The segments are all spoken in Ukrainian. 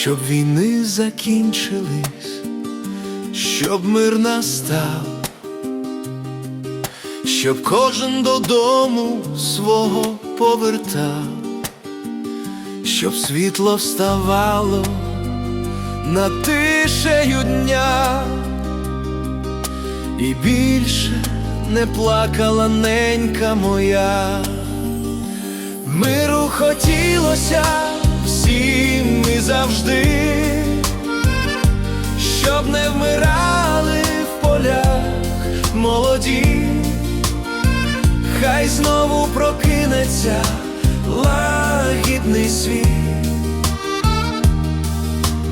щоб війни закінчились, щоб мир настав, щоб кожен додому свого повертав, щоб світло вставало над тишею дня, і більше не плакала ненька моя. Миру хотілося всім завжди, щоб не вмирали в полях молоді, хай знову прокинеться лагідний світ,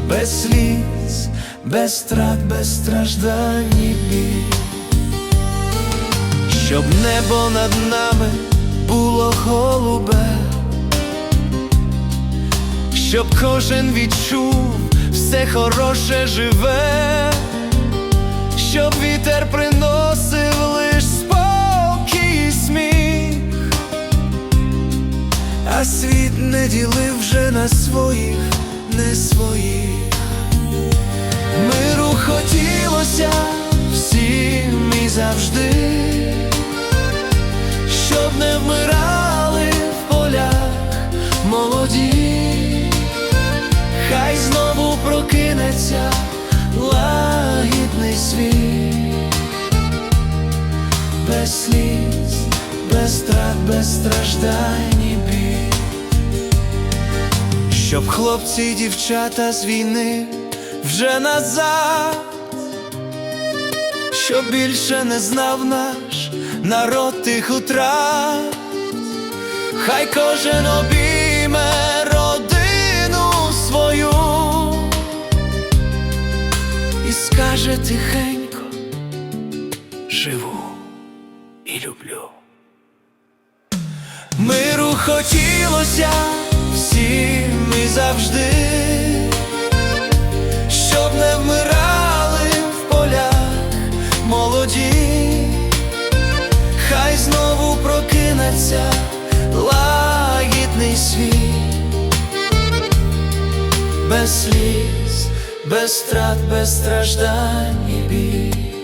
без сліз, без страт, без страждань і біль. Щоб небо над нами було голубе, щоб кожен відчув все хороше живе, щоб вітер приносив лиш спокій і сміх, а світ не ділив вже на своїх, не своїх. Прокинеться лагідний світ, без сліз, без страт, без страждань і біль. Щоб хлопці і дівчата з війни вже назад, щоб більше не знав наш народ тих утрат, хай кожен обійме живу і люблю. Миру хотілося всім і завжди, щоб не вмирали в полях молоді, хай знову прокинеться лагідний світ, без сліз, без страт, без страждань і біль.